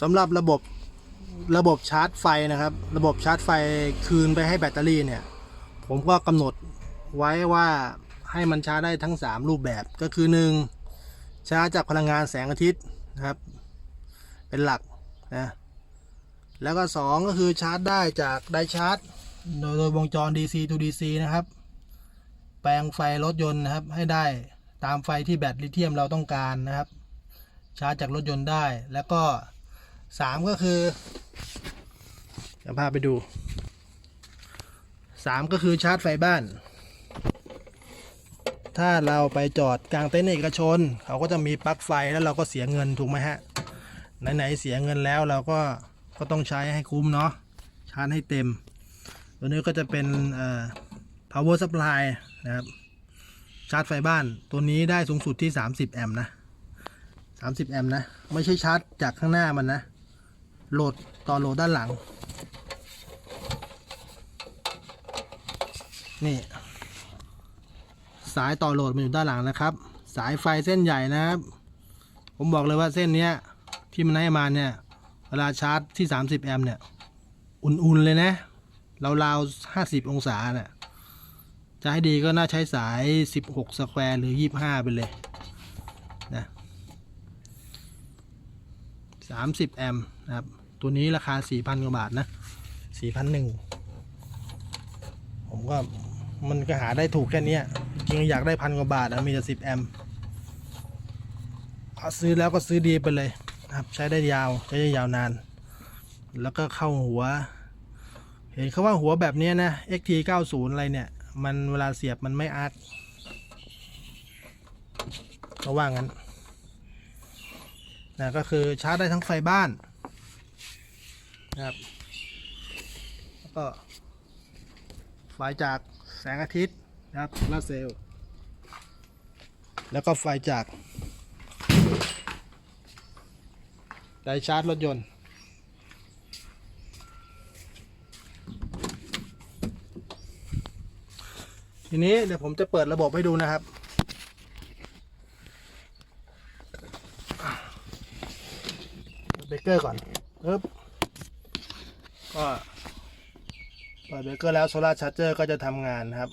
สำหรับระบบระบบชาร์จไฟนะครับ ระบบชาร์จไฟคืนไปให้แบตเตอรี่เนี่ย ผมก็กำหนดไว้ว่าให้มันชาร์จได้ทั้ง 3 รูปแบบก็คือ 1 ชาร์จจากพลังงานแสงอาทิตย์นะครับ เป็นหลักนะแล้วก็ 2 ก็คือชาร์จได้จากไดชาร์จ โดยวงจร DC to DC นะครับ แปลงไฟรถยนต์นะครับ ให้ได้ตามไฟที่แบตลิเธียมเราต้องการนะครับ ชาร์จจากรถยนต์ได้แล้วก็ 3ก็คือจะพาไปดู3ก็คือชาร์จไฟบ้าน ถ้าเราไปจอดกลางเต็นท์เอกชน เขาก็จะมีปลั๊กไฟแล้วเราก็เสียเงินถูกไหมฮะ ไหนๆเสียเงินแล้วเราก็ก็ต้องใช้ให้คุ้มเนาะชาร์จให้เต็ม ตัวนี้ก็จะเป็นเอ่อ power supply นะครับ ชาร์จไฟบ้าน ตัวนี้ได้สูงสุดที่ 30 แอมป์นะ 30 แอมป์นะ ไม่ใช่ชาร์จจากข้างหน้ามันนะ โหลดต่อโหลดด้านหลัง นี่ สายต่อโหลดมันอยู่ด้านหลังนะครับ สายไฟเส้นใหญ่นะครับ ผมบอกเลยว่าเส้นเนี้ยที่มันให้มาเนี่ยเวลาชาร์จที่ 30 แอมป์เนี่ย อุ่น ๆ เลยนะราวๆ50องศาเนี่ยจะให้ดีก็น่าใช้สาย 16 สแควร์หรือ 25 ไปเลยนะ30 แอมป์นะครับ ตัวนี้ราคา4,000กว่าบาทนะ4,001ผมก็มันก็หาได้ถูกแค่นี้จริงอยากได้พันกว่าบาทอะมีแต่10แอมซื้อแล้วก็ซื้อดีไปเลยครับ ใช้ได้ยาวใช้ได้ยาวนาน แล้วก็เข้าหัว เห็นเขาว่าหัวแบบนี้นะ XT 90 อะไรเนี่ย มันเวลาเสียบมันไม่อาร์ตเขาว่างั้นนะก็คือชาร์จได้ทั้งไฟบ้าน นะครับ แล้วก็ไฟจากแสงอาทิตย์นะครับโซลาเซลล์แล้วก็ไฟจากไดชาร์จรถยนต์ ทีนี้เดี๋ยวผมจะเปิดระบบให้ดูนะครับ เบรกเกอร์ก่อนปึ๊บ ก็เปิดเบรกเกอร์แล้วโซลาร์ชาร์เจอร์ก็จะทำงานครับ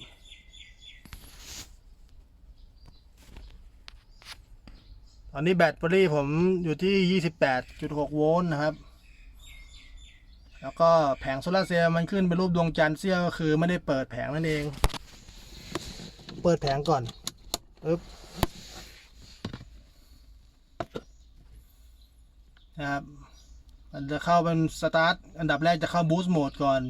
ตอนนี้แบตเตอรี่ผมอยู่ที่ 28.6 โวลต์นะครับ แล้วก็แผงโซลาร์เซลล์มันขึ้นเป็นรูปดวงจันทร์เสี้ยวก็คือไม่ได้เปิดแผงนั่นเอง เปิดแผงก่อนปึ๊บนะครับ จะเข้าเป็นสตาร์ทอันดับแรกจะเข้าบูสต์โหมดก่อน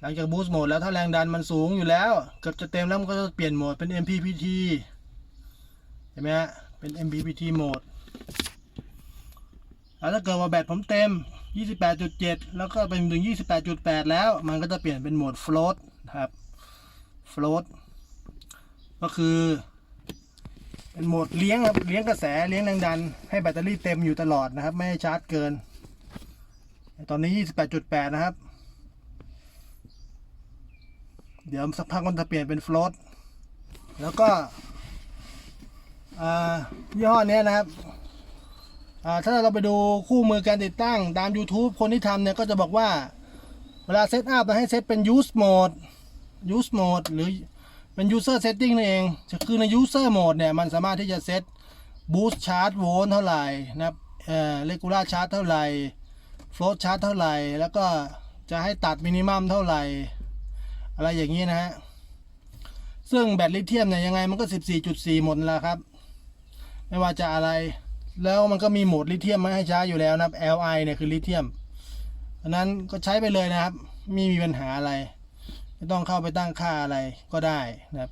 หลังจากบูสต์โหมดแล้วถ้าแรงดันมันสูงอยู่แล้ว เกือบจะเต็มแล้วมันก็จะเปลี่ยนโหมดเป็น MPPT เห็นไหมฮะ เป็น MPPT โหมดแล้วถ้าเกิดว่าแบตผมเต็ม 28.7 แล้วก็เป็นถึง 28.8 แล้ว มันก็จะเปลี่ยนเป็นโหมด float ครับ float ก็คือ เป็นโหมดเลี้ยงครับ เลี้ยงกระแส เลี้ยงแรงดัน ให้แบตเตอรี่เต็มอยู่ตลอดนะครับ ไม่ให้ชาร์จเกิน ตอนนี้28.8นะครับ เดี๋ยวสักพักมันจะเปลี่ยนเป็นโฟลตแล้วก็ยี่ห้อเนี้ยนะครับถ้าเราไปดูคู่มือการติดตั้งตาม YouTube คนที่ทำเนี่ยก็จะบอกว่า เวลาเซตอัพเราให้เซตเป็น use mode use mode หรือเป็น user setting นั่นเองคือใน user mode เนี่ย มันสามารถที่จะเซต boost charge volt เท่าไหร่นะครับเออ regular charge เท่าไหร่ float charge เท่าไหร่ แล้วก็จะให้ตัด minimum เท่าไหร่ อะไรอย่างนี้นะฮะ ซึ่งแบตลิเธียมเนี่ยยังไงมันก็ 14.4 หมดแล้วครับ ไม่ว่าจะอะไร แล้วมันก็มีโหมดลิเธียมมาให้ใช้อยู่แล้วนะครับ Li เนี่ยคือลิเธียมอันนั้นก็ใช้ไปเลยนะครับ ไม่มีปัญหาอะไร ไม่ต้องเข้าไปตั้งค่าอะไรก็ได้นะครับ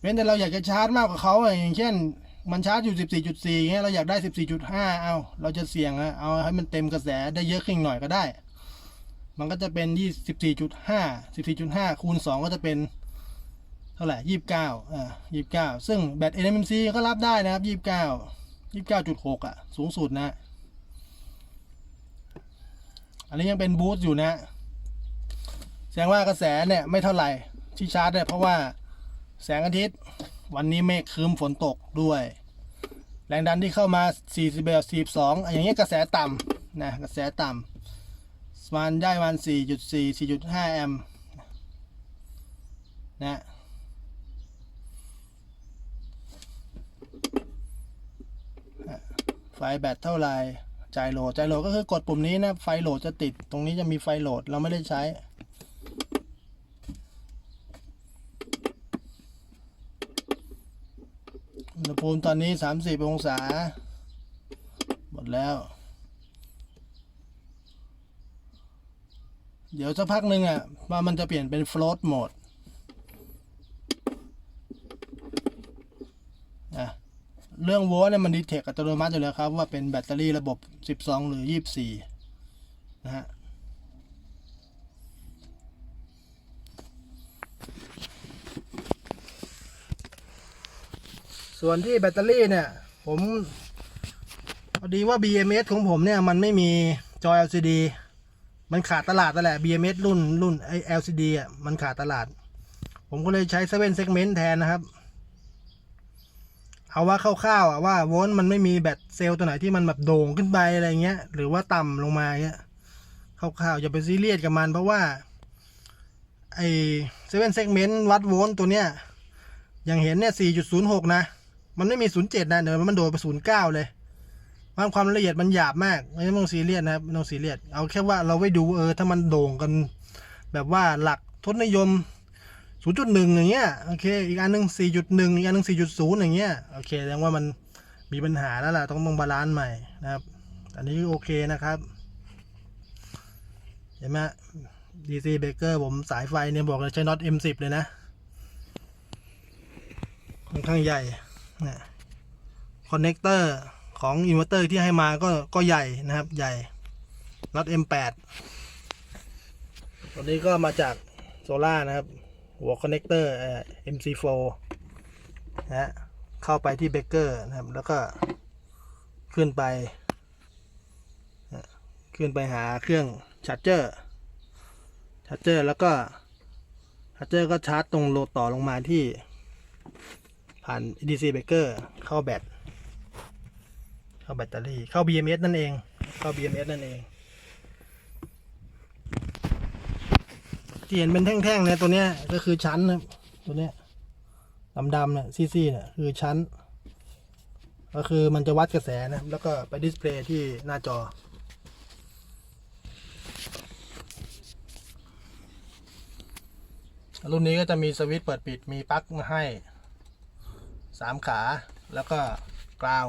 เว้นแต่เราอยากจะชาร์จมากกว่าเขาอย่างเช่น มันชาร์จอยู่14.4เงี้ยเราอยากได้14.5เอาเราจะเสี่ยงอะเอาให้มันเต็มกระแสได้เยอะขึ้นหน่อยก็ได้ มันก็จะเป็นยี่สิบสี่จุดห้าสิบสี่จุดห้าคูณสองก็จะเป็นเท่าไหร่ยี่สิบเก้าอ่ายี่สิบเก้าซึ่งแบต NMC ก็รับได้นะครับยี่สิบเก้ายี่สิบเก้าจุดหกอะ สูงสุดนะ อันนี้ยังเป็นบูสต์อยู่นะ แสดงว่ากระแสเนี่ยไม่เท่าไหร่ที่ชาร์จเนี่ยเพราะว่าแสงอาทิตย์ วันนี้เมฆครึ้มฝนตกด้วย แรงดันที่เข้ามา 41 42อย่างเงี้ยกระแสต่ำนะกระแสต่ำมันได้ประมัน4.4 4.5 แอมป์นะไฟแบตเท่าไรจ่ายโหลดจ่ายโหลดก็คือกดปุ่มนี้นะ ไฟโหลดจะติด ตรงนี้จะมีไฟโหลด เราไม่ได้ใช้ อุณห ภูมิตอนนี้30องศา หมดแล้ว เดี๋ยวสักพักหนึ่งอะว่ามันจะเปลี่ยนเป็น float mode อะเรื่องโวลต์เนี่ยมันดีเทคอัตโนมัติอยู่แล้วครับ ว่าเป็นแบตเตอรี่ระบบ 12 หรือ 24 นะฮะ ส่วนที่แบตเตอรี่เนี่ย ผมพอดีว่า BMS ของผมเนี่ย มันไม่มีจอ LCD มันขาดตลาดนั่แหละ BMS รุ่นรุ่นไอ LCD อะมันขาดตลาด ผมก็เลยใช้7 segment แทนนะครับ เอาว่าคร่าวๆอะว่าโวลต์มันไม่มีแบตเซลล์ตัวไหนที่มันแบบโด่งขึ้นไปอะไรเงี้ย หรือว่าต่ำลงมาเงี้ยคร่าวๆอย่าไปซีเรียสกับมัน เพราะว่า ไอ7 segment วัดโวลต์ตัวเนี้ยอย่างเห็นเนี่ย 4.06 นะ มันไม่มี07นะเดี๋ยวมันโดดไป09เลยควาความละเอียดมันหยาบมากไม่ต้องซีเรียสนะครับไม่ต้องซีเรียสเอาแค่ว่าเราไว้ดูเออถ้ามันโด่งกัน แบบว่าหลักทศนิยม 0.1 อย่างเงี้ยโอเคอีกอันหนึ่ง4.1 อีกอันหนึ่ง4.0 อย่างเงี้ยโอเคแสดงว่ามันมีปัญหาแล้วล่ะต้องต้องบาลานซ์ใหม่นะครับ อันนี้โอเคนะครับเห็นไหม DC Baker ผมสายไฟเนี่ยบอกเลยใช้น็อต M10 เลยนะ ค่อนข้างใหญ่ นะคอนเนคเตอร์ของอินเวอร์เตอร์ที่ให้มาก็ก็ใหญ่นะครับ ใหญ่น็อต M8 ตัวนี้ก็มาจากโซล่านะครับ หัวคอนเนคเตอร์ MC4 นะฮะเข้าไปที่เบเกอร์นะครับ แล้วก็ขึ้นไป ขึ้นไปหาเครื่องชาร์จเจอร์ชาร์จเจอร์แล้วก็ชาร์จเจอร์ก็ชาร์จตรงโหลดต่อลงมาที่ ผ่าน DC breaker เข้าแบต เข้าแบตเตอรี่ เข้า BMS นั่นเอง เข้า BMS นั่นเองที่เห็นเป็นแท่งๆเนี่ยตัวเนี้ยก็คือชั้นนะตัวเนี้ยดำๆเนี่ยซี่ๆเนี่ยคือชั้น ก็คือมันจะวัดกระแสนะแล้วก็ไปดิสเพลย์ที่หน้าจอ รุ่นนี้ก็จะมีสวิตช์เปิดปิดมีปลั๊กมาให้ สามขาแล้วก็กราว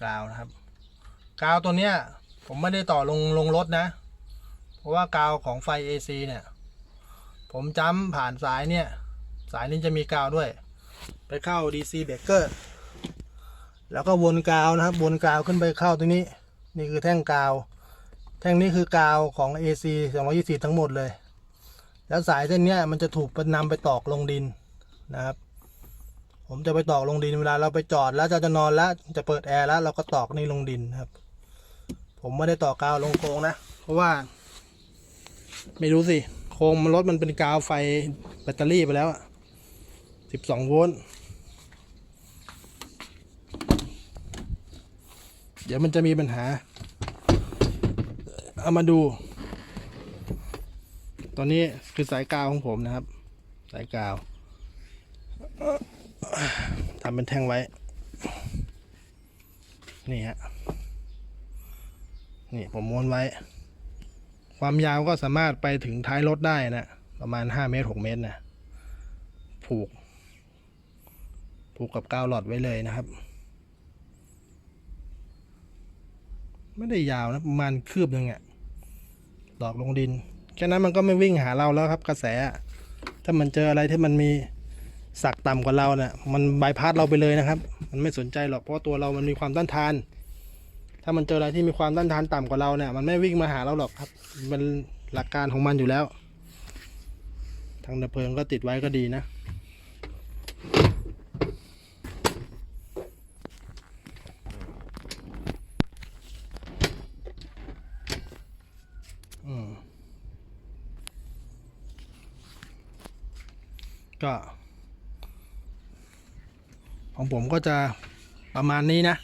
กราวนะครับกาวตัวเนี้ยผมไม่ได้ต่อลงลงรถนะ เพราะว่ากาวของไฟ AC เนี่ย ผมจ้ำผ่านสายเนี่ย สายนี้จะมีกาวด้วย ไปเข้า DC breaker แล้วก็วนกาวนะครับ วนกาวขึ้นไปเข้าตรงนี้ นี่คือแท่งกาว แท่งนี้คือกาวของ AC 220ทั้งหมดเลย แล้วสายเส้นนี้มันจะถูกนำไปตอกลงดินนะครับ ผมจะไปตอกลงดินเวลาเราไปจอดแล้วจะจะนอนแล้วจะเปิดแอร์แล้วเราก็ตอกนี่ลงดินครับ ผมไม่ได้ตอกกาวลงโครงนะ เพราะว่า ไม่รู้สิโครงมันรถมันเป็นกาวไฟแบตเตอรี่ไปแล้วอะสิบสองโวลต์เดี๋ยวมันจะมีปัญหา เอามาดู ตอนนี้คือสายกาวของผมนะครับ สายกาว ทำเป็นแท่งไว้ นี่ฮะ นี่ผมม้วนไว้ ความยาวก็สามารถไปถึงท้ายรถได้นะ ประมาณห้าเมตรหกเมตรนะ ผูก ผูกกับกาวหลอดไว้เลยนะครับ ไม่ได้ยาวนะ ประมาณคืบหนึ่งอะดอกลงดิน แค่นั้นมันก็ไม่วิ่งหาเราแล้วครับ กระแส ถ้ามันเจออะไรที่มันมี สักต่ำกว่าเราเนี่ยมันบายพาสเราไปเลยนะครับ มันไม่สนใจหรอกเพราะตัวเรามันมีความต้านทาน ถ้ามันเจออะไรที่มีความต้านทานต่ำกว่าเราเนี่ยมันไม่วิ่งมาหาเราหรอกครับ มันหลักการของมันอยู่แล้ว ทางดับเพลิงก็ติดไว้ก็ดีนะก็ ของผมก็จะประมาณนี้นะ